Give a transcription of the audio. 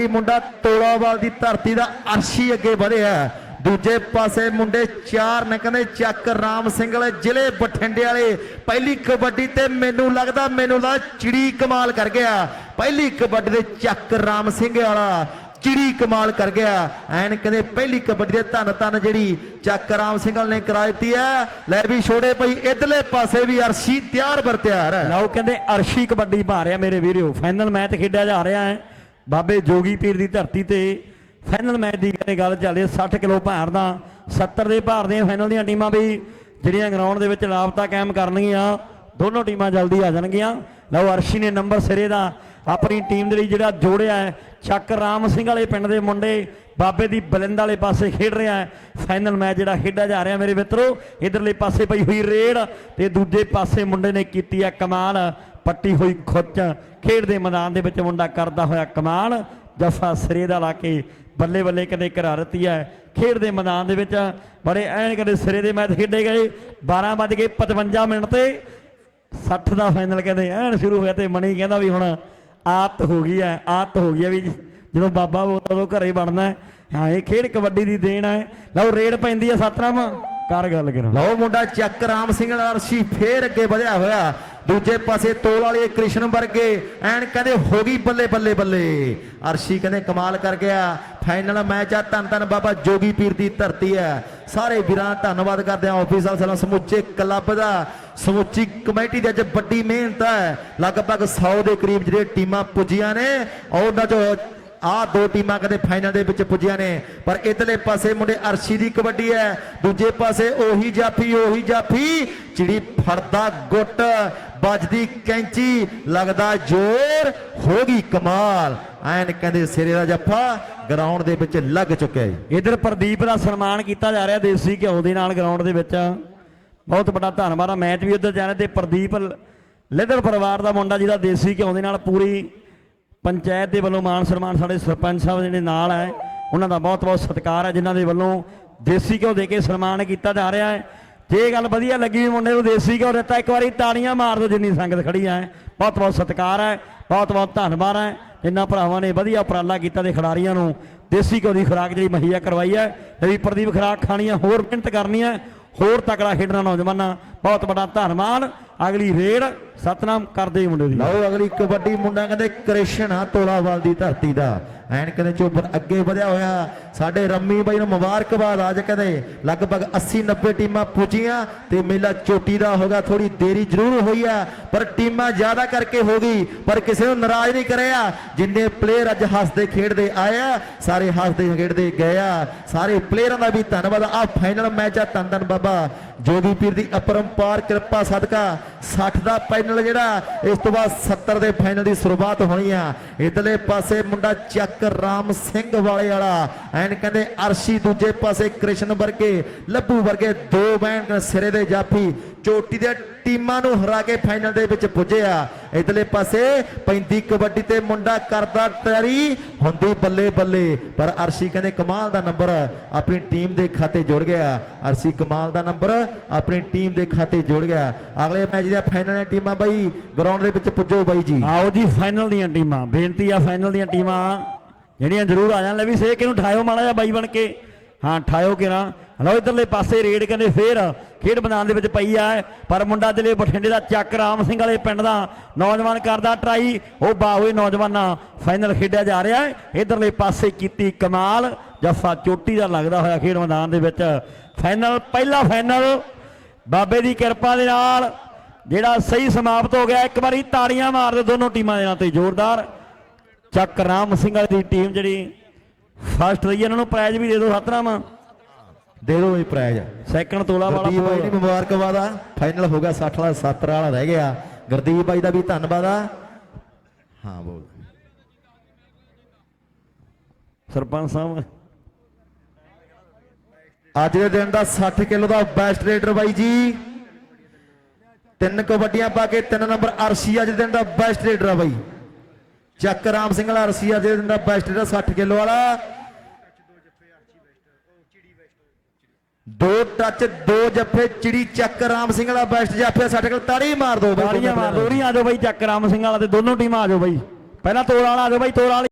ਇਹ ਮੁੰਡਾ ਤੋਲਾਵਾਲ ਦੀ ਧਰਤੀ ਦਾ ਅਰਸ਼ੀ ਅੱਗੇ ਵਧਿਆ ਦੂਜੇ ਪਾਸੇ ਮੁੰਡੇ ਚਾਰ ਨੇ ਕਹਿੰਦੇ ਚੱਕ ਰਾਮ ਸਿੰਘ ਵਾਲੇ ਜ਼ਿਲ੍ਹੇ ਬਠਿੰਡੇ ਵਾਲੇ। ਪਹਿਲੀ ਕਬੱਡੀ ਤੇ ਮੈਨੂੰ ਲੱਗਦਾ ਮੈਨੂੰ ਲੱਗਦਾ ਚਿੜੀ ਕਮਾਲ ਕਰ ਗਿਆ। ਪਹਿਲੀ ਕਬੱਡੀ ਦੇ ਚੱਕ ਰਾਮ ਸਿੰਘ ਵਾਲਾ ਚਿੜੀ ਕਮਾਲ ਕਰ ਗਿਆ। ਐਨ ਕਹਿੰਦੇ ਪਹਿਲੀ ਕਬੱਡੀ ਦੇ ਧੰਨ ਧੰਨ ਜਿਹੜੀ ਚੱਕ ਰਾਮ ਸਿੰਘ ਨੇ ਕਰਾ ਦਿੱਤੀ ਹੈ। ਲੈ ਵੀ ਛੋੜੇ ਪਈ ਇਧਰਲੇ ਪਾਸੇ ਵੀ ਅਰਸ਼ੀ ਤਿਆਰ ਬਰ ਤਿਆਰ ਹੈ। ਲਓ ਕਹਿੰਦੇ ਅਰਸ਼ੀ ਕਬੱਡੀ ਪਾ ਰਿਹਾ ਮੇਰੇ ਵੀਰੋ। ਫਾਈਨਲ ਮੈਚ ਖੇਡਿਆ ਜਾ ਰਿਹਾ ਹੈ। ਬਾਬੇ ਜੋਗੀ ਪੀਰ ਦੀ ਧਰਤੀ ਤੇ ਫਾਈਨਲ ਮੈਚ ਦੀ ਕਹਿੰਦੇ ਗੱਲ ਚੱਲਦੀ ਹੈ 60 ਕਿਲੋ ਭਾਰ ਦਾ 70 ਦੇ ਭਾਰ ਦੀਆਂ ਫਾਈਨਲ ਦੀਆਂ ਟੀਮਾਂ ਵੀ ਜਿਹੜੀਆਂ ਗਰਾਊਂਡ ਦੇ ਵਿੱਚ ਲਾਪਤਾ ਕਾਇਮ ਕਰਨਗੀਆਂ, ਦੋਨੋਂ ਟੀਮਾਂ ਜਲਦੀ ਆ ਜਾਣਗੀਆਂ। ਲਓ ਅਰਸ਼ੀ ਨੇ ਨੰਬਰ ਸਿਰੇ ਦਾ ਆਪਣੀ ਟੀਮ ਦੇ ਲਈ ਜਿਹੜਾ ਜੋੜਿਆ ਹੈ, ਚੱਕ ਰਾਮ ਸਿੰਘ ਵਾਲੇ ਪਿੰਡ ਦੇ ਮੁੰਡੇ, ਬਾਬੇ ਦੀ ਬਲਿੰਦ ਵਾਲੇ ਪਾਸੇ ਖੇਡ ਰਿਹਾ ਹੈ। ਫਾਈਨਲ ਮੈਚ ਜਿਹੜਾ ਖੇਡਿਆ ਜਾ ਰਿਹਾ ਮੇਰੇ ਮਿੱਤਰੋ, ਇਧਰਲੇ ਪਾਸੇ ਪਈ ਹੋਈ ਰੇਡ ਤੇ ਦੂਜੇ ਪਾਸੇ ਮੁੰਡੇ ਨੇ ਕੀਤੀ ਹੈ ਕਮਾਲ। ਪੱਟੀ ਹੋਈ ਖੁੱਚ ਖੇਡ ਦੇ ਮੈਦਾਨ ਦੇ ਵਿੱਚ ਮੁੰਡਾ ਕਰਦਾ ਹੋਇਆ ਕਮਾਲ, ਜਫਾ ਸਿਰੇ ਦਾ ਲਾ ਕੇ ਬੱਲੇ ਬੱਲੇ ਕਦੇ ਕਰਾ ਹੈ। ਖੇਡ ਦੇ ਮੈਦਾਨ ਦੇ ਵਿੱਚ ਬੜੇ ਐਨ ਕਦੇ ਸਿਰੇ ਦੇ ਮੈਚ ਖੇਡੇ ਗਏ। 12 ਵੱਜ ਕੇ 55 ਮਿੰਟ ਤੇ 60 ਦਾ ਫਾਈਨਲ ਕਹਿੰਦੇ ਐਨ ਸ਼ੁਰੂ ਹੋਇਆ ਤੇ ਮਣੀ ਕਹਿੰਦਾ ਵੀ ਹੁਣ ਆਦਤ ਹੋ ਗਈ ਹੈ ਆਦਤ ਹੋ ਗਈ ਹੈ ਵੀ ਜਦੋਂ ਬਾਬਾ ਬੋਲਦਾ ਉਦੋਂ ਘਰੇ ਬਣਨਾ ਹਾਂ, ਇਹ ਖੇਡ ਕਬੱਡੀ ਦੀ ਦੇਣ ਹੈ। ਲਓ, ਰੇਡ ਪੈਂਦੀ ਹੈ ਸਤਨਾਮ। ਕਰ ਗੱਲ ਕਰੋ। ਲਓ ਮੁੰਡਾ ਚੱਕ ਰਾਮ ਸਿੰਘ ਨਾਲ ਅਰਸ਼ੀ ਫੇਰ ਅੱਗੇ ਵਧਿਆ ਹੋਇਆ। ਦੂਜੇ ਪਾਸੇ ਤੋਲ ਵਾਲੇ ਕ੍ਰਿਸ਼ਨ ਵਰਗੇ, ਐਨ ਕਹਿੰਦੇ ਹੋ ਗਈ ਬੱਲੇ ਬੱਲੇ ਬੱਲੇ। ਅਰਸ਼ੀ ਕਹਿੰਦੇ ਕਮਾਲ ਕਰ ਗਿਆ। ਫਾਈਨਲ ਮੈਚ ਆ, ਧੰਨ ਧੰਨ ਬਾਬਾ ਜੋਗੀ ਪੀਰ ਦੀ ਧਰਤੀ ਹੈ। ਸਾਰੇ ਵੀਰਾਂ ਦਾ ਧੰਨਵਾਦ ਕਰਦੇ ਆ ਆਫੀਸਰ ਸਲਾਮ ਸਮੁੱਚੇ ਕਲੱਬ ਦਾ, ਸਮੁੱਚੀ ਕਮੇਟੀ ਦੀ ਅੱਜ ਵੱਡੀ ਮਿਹਨਤ ਹੈ। ਲਗਭਗ 100 ਦੇ ਕਰੀਬ ਜਿਹੜੇ ਟੀਮਾਂ ਪੁੱਜੀਆਂ ਨੇ, ਉਹਨਾਂ ਚੋਂ ਆਹ ਦੋ ਟੀਮਾਂ ਕਦੇ ਫਾਈਨਲ ਦੇ ਵਿੱਚ ਪੁੱਜੀਆਂ ਨੇ, ਪਰ ਇਧਰਲੇ ਪਾਸੇ ਮੁੰਡੇ ਅਰਸ਼ੀ ਦੀ ਕਬੱਡੀ ਹੈ, ਦੂਜੇ ਪਾਸੇ ਉਹੀ ਜਾਫੀ ਉਹੀ ਜਾਫੀ ਚਿੜੀ ਫੜਦਾ ਗੁੱਟ, ਵੱਜਦੀ ਕੈਂਚੀ, ਲੱਗਦਾ ਜ਼ੋਰ, ਹੋ ਗਈ ਕਮਾਲ। ਐਨ ਕਹਿੰਦੇ ਸਿਰੇ ਦਾ ਜੱਫਾ ਗਰਾਊਂਡ ਦੇ ਵਿੱਚ ਲੱਗ ਚੁੱਕਿਆ ਹੈ ਇਧਰ ਪ੍ਰਦੀਪ ਦਾ ਸਨਮਾਨ ਕੀਤਾ ਜਾ ਰਿਹਾ ਦੇਸੀ ਘਿਓ ਦੇ ਨਾਲ ਗਰਾਊਂਡ ਦੇ ਵਿੱਚ। ਬਹੁਤ ਵੱਡਾ ਧੰਨਵਾਦ ਆ। ਮੈਚ ਵੀ ਉਧਰ ਜਾਣੇ ਤੇ ਪ੍ਰਦੀਪ ਲਿੱਧਰ ਪਰਿਵਾਰ ਦਾ ਮੁੰਡਾ ਜਿਹਦਾ ਦੇਸੀ ਘਿਓ ਦੇ ਨਾਲ ਪੂਰੀ ਪੰਚਾਇਤ ਦੇ ਵੱਲੋਂ ਮਾਨ ਸਨਮਾਨ ਸਾਡੇ ਸਰਪੰਚ ਸਾਹਿਬ ਜਿਹੜੇ ਨਾਲ ਹੈ ਉਹਨਾਂ ਦਾ ਬਹੁਤ ਬਹੁਤ ਸਤਿਕਾਰ ਹੈ, ਜਿਨ੍ਹਾਂ ਦੇ ਵੱਲੋਂ ਦੇਸੀ ਘਿਓ ਦੇ ਕੇ ਸਨਮਾਨ ਕੀਤਾ ਜਾ ਰਿਹਾ ਹੈ। ਜੇ ਗੱਲ ਵਧੀਆ ਲੱਗੀ ਮੁੰਡੇ ਨੂੰ ਦੇਸੀ ਘਿਓ ਦਿੱਤਾ, ਇੱਕ ਵਾਰੀ ਤਾੜੀਆਂ ਮਾਰ ਦਿਓ ਜਿੰਨੀ ਸੰਗਤ ਖੜੀ ਹੈ। ਬਹੁਤ ਬਹੁਤ ਸਤਿਕਾਰ ਹੈ, ਬਹੁਤ ਬਹੁਤ ਧੰਨਵਾਦ ਹੈ। ਇਹਨਾਂ ਭਰਾਵਾਂ ਨੇ ਵਧੀਆ ਉਪਰਾਲਾ ਕੀਤਾ ਤੇ ਖਿਡਾਰੀਆਂ ਨੂੰ, ਦੇਸੀ ਘਿਓ ਦੀ ਖੁਰਾਕ ਜਿਹੜੀ ਮੁਹੱਈਆ ਕਰਵਾਈ ਹੈ। ਰਵੀ ਪ੍ਰਦੀਪ ਖੁਰਾਕ ਖਾਣੀ ਹੈ, ਹੋਰ ਮਿਹਨਤ ਕਰਨੀ ਹੈ, ਹੋਰ ਤਕੜਾ ਖੇਡਣਾ ਨੌਜਵਾਨਾਂ, ਬਹੁਤ ਵੱਡਾ ਧੰਨਵਾਦ। ਅਗਲੀ ਰੇਡ ਸਤਨਾਮ ਕਰਦੇ ਮੁੰਡੇ ਦੀ। ਲਓ ਅਗਲੀ ਕਬੱਡੀ ਮੁੰਡਾ ਕਹਿੰਦੇ ਕ੍ਰਿਸ਼ਨ ਆ, ਤੋਲਾਵਾਲ ਦੀ ਧਰਤੀ ਦਾ। ਐਨ ਕਹਿੰਦੇ ਚੋਬਰ ਅੱਗੇ ਵਧਿਆ ਹੋਇਆ। ਸਾਡੇ ਰੰਮੀ ਬਾਈ ਨੂੰ ਮੁਬਾਰਕਬਾਦ ਅੱਜ ਕਹਿੰਦੇ। ਲਗਭਗ 80 90 ਟੀਮਾਂ ਪੁੱਜੀਆਂ ਤੇ ਮੇਲਾ ਚੋਟੀ ਦਾ ਹੋਗਾ ਥੋੜੀ ਦੇਰੀ ਜ਼ਰੂਰ ਹੋਈ ਆ, ਪਰ ਟੀਮਾਂ ਜ਼ਿਆਦਾ ਕਰਕੇ ਹੋ ਗਈ। ਪਰ ਕਿਸੇ ਨੂੰ ਨਾਰਾਜ਼ ਨਹੀਂ ਕਰਿਆ। ਜਿੰਨੇ ਪਲੇਅਰ ਅੱਜ ਹੱਸਦੇ, ਖੇਡਦੇ ਆਏ ਆ, ਸਾਰੇ ਹੱਸਦੇ, ਖੇਡਦੇ ਗਏ ਸਾਰੇ ਪਲੇਅਰਾਂ ਦਾ ਵੀ ਧੰਨਵਾਦ। ਆ ਫਾਈਨਲ ਮੈਚ ਆ ਧੰਨ ਬਾਬਾ। ਜੋਗੀ ਪੀਰ ਦੀ ਅਪਰੰਪਾਰ ਕਿਰਪਾ ਸਦਕਾ। 60 ਦਾ ਫਾਈਨਲ ਜਿਹੜਾ, ਇਸ ਤੋਂ ਬਾਅਦ 70 ਦੇ ਫਾਈਨਲ ਦੀ ਸ਼ੁਰੂਆਤ ਹੋਣੀ ਆ। ਇਧਰਲੇ ਪਾਸੇ ਮੁੰਡਾ ਚੱਕ ਰਾਮ ਸਿੰਘ ਵਾਲੇ ਵਾਲਾ। ਐਨ ਕਹਿੰਦੇ ਅਰਸ਼ੀ, ਦੂਜੇ ਪਾਸੇ ਕ੍ਰਿਸ਼ਨ ਵਰਗੇ, ਲੱਭੂ ਵਰਗੇ ਦੋ ਬੈਂਡ ਸਿਰੇ ਦੇ ਜਾਫੀ ਚੋਟੀ ਦੇ ਟੀਮਾਂ ਨੂੰ ਹਰਾ ਕੇ ਫਾਈਨਲ ਦੇ ਵਿੱਚ ਪੁੱਜੇ ਆ। ਇਧਰਲੇ ਪਾਸੇ ਪੈਂਦੀ ਕਬੱਡੀ ਤੇ ਮੁੰਡਾ ਕਰਦਾ ਤਿਆਰੀ, ਹੁੰਦੀ ਬੱਲੇ ਬੱਲੇ। ਪਰ ਅਰਸ਼ੀ ਕਹਿੰਦੇ ਕਮਾਲ ਦਾ ਨੰਬਰ ਆਪਣੀ ਟੀਮ ਦੇ ਖਾਤੇ ਜੁੜ ਗਿਆ। ਅਰਸ਼ੀ ਕਮਾਲ ਦਾ ਨੰਬਰ ਆਪਣੀ ਟੀਮ ਦੇ ਖਾਤੇ ਜੁੜ ਗਿਆ। ਅਗਲੇ ਮੈਚ ਦੀਆਂ ਫਾਈਨਲ ਦੀਆਂ ਟੀਮਾਂ ਬਾਈ ਗਰਾਊਂਡ ਦੇ ਵਿੱਚ ਪੁੱਜੋ ਬਾਈ ਜੀ। ਆਓ ਜੀ ਫਾਈਨਲ ਦੀਆਂ ਟੀਮਾਂ। ਬੇਨਤੀ ਆ ਫਾਈਨਲ ਦੀਆਂ ਟੀਮਾਂ ਜਿਹੜੀਆਂ ਜ਼ਰੂਰ ਆ ਜਾਣ। ਲੈ ਵੀ ਸੇ ਕਿਨੂੰ ਠਾਇਓ ਮਾੜਾ ਜਿਹਾ ਬਾਈ ਬਣ ਕੇ। ਹਾਂ, ਠਾਇਓ ਕਿਰਾ ਲਓ ਇਧਰਲੇ ਪਾਸੇ ਰੇਡ ਕਹਿੰਦੇ ਫੇਰ ਖੇਡ ਮੈਦਾਨ ਦੇ ਵਿੱਚ ਪਈ ਆ, ਪਰ ਮੁੰਡਾ ਦਿਲੇ ਬਠਿੰਡੇ ਦਾ ਚੱਕ ਰਾਮ ਸਿੰਘ ਵਾਲੇ ਪਿੰਡ ਦਾ ਨੌਜਵਾਨ ਕਰਦਾ ਟਰਾਈ, ਉਹ ਬਾਹੋਏ ਨੌਜਵਾਨਾਂ ਫਾਈਨਲ ਖੇਡਿਆ ਜਾ ਰਿਹਾ ਹੈ। ਇਧਰਲੇ ਪਾਸੇ ਕੀਤੀ ਕਮਾਲ ਜੱਫਾ ਚੋਟੀ ਦਾ ਲੱਗਦਾ ਹੋਇਆ ਖੇਡ ਮੈਦਾਨ ਦੇ ਵਿੱਚ। ਫਾਈਨਲ ਪਹਿਲਾ ਫਾਈਨਲ ਬਾਬੇ ਦੀ ਕਿਰਪਾ ਦੇ ਨਾਲ ਜਿਹੜਾ ਸਹੀ ਸਮਾਪਤ ਹੋ ਗਿਆ, ਇੱਕ ਵਾਰੀ ਤਾੜੀਆਂ ਮਾਰ ਦਿਓ ਦੋਨੋਂ ਟੀਮਾਂ ਦੇ ਨਾਲ ਤੇ ਜ਼ੋਰਦਾਰ। ਚੱਕ ਰਾਮ ਸਿੰਘ ਵਾਲੀ ਦੀ ਟੀਮ ਜਿਹੜੀ ਫਸਟ ਰਹੀ ਹੈ, ਇਹਨਾਂ ਨੂੰ ਪ੍ਰਾਈਜ਼ ਵੀ ਦੇ ਦਿਓ ਸਤਨਾਮ। ਦੇ ਦਿਓ ਇਹ ਪ੍ਰਾਈਜ਼ ਸੈਕੰਡ ਤੋਲਾ ਵਾਲਾ ਗੁਰਦੀਪ ਬਾਈ ਦੀ। ਮੁਬਾਰਕਬਾਦ ਆ। ਫਾਈਨਲ ਹੋ ਗਿਆ 60 ਵਾਲਾ 70 ਵਾਲਾ ਰਹਿ ਗਿਆ। ਗੁਰਦੀਪ ਬਾਈ ਦਾ ਵੀ ਧੰਨਵਾਦ ਆ। ਹਾਂ ਬੋਲ। ਸਰਪੰਚ ਸਾਹਿਬ। ਅੱਜ ਦੇ ਦਿਨ ਦਾ 60 ਕਿਲੋ ਦਾ ਬੈਸਟ ਰੇਡਰ ਬਾਈ ਜੀ। ਤਿੰਨ ਕਬੱਡੀਆਂ ਪਾ ਕੇ ਤਿੰਨ ਨੰਬਰ ਅਰਸ਼ੀ ਅੱਜ ਦੇ ਦਿਨ ਦਾ ਬੈਸਟ ਰੇਡਰ ਆ ਬਾਈ। ਚੱਕ ਰਾਮ ਸਿੰਘ ਵਾਲਾ ਅਰਸ਼ੀ ਅੱਜ ਦੇ ਦਿਨ ਦਾ ਬੈਸਟ ਰੇਡਰ 60 ਕਿਲੋ ਵਾਲਾ। ਦੋ ਟੱਚ ਦੋ ਜੱਫੇ ਚਿੜੀ ਚੱਕ ਰਾਮ ਸਿੰਘ ਵਾਲਾ ਬੈਸਟ ਜੱਫੇ 60 ਕਿਲੋ ਤਾੜੀ ਮਾਰ ਦੋ ਬਾਈ ਤਾੜੀਆਂ ਮਾਰ ਦੋ ਉਰੀ ਆ ਜਾਓ ਬਾਈ ਚੱਕ ਰਾਮ ਸਿੰਘ ਵਾਲਾ ਤੇ ਦੋਨੋਂ ਟੀਮਾਂ ਆ ਜਾਓ ਬਾਈ। ਪਹਿਲਾਂ ਤੋਲ ਵਾਲਾ ਆ ਜਾਓ ਬਾਈ ਤੋਲ ਵਾਲੀ।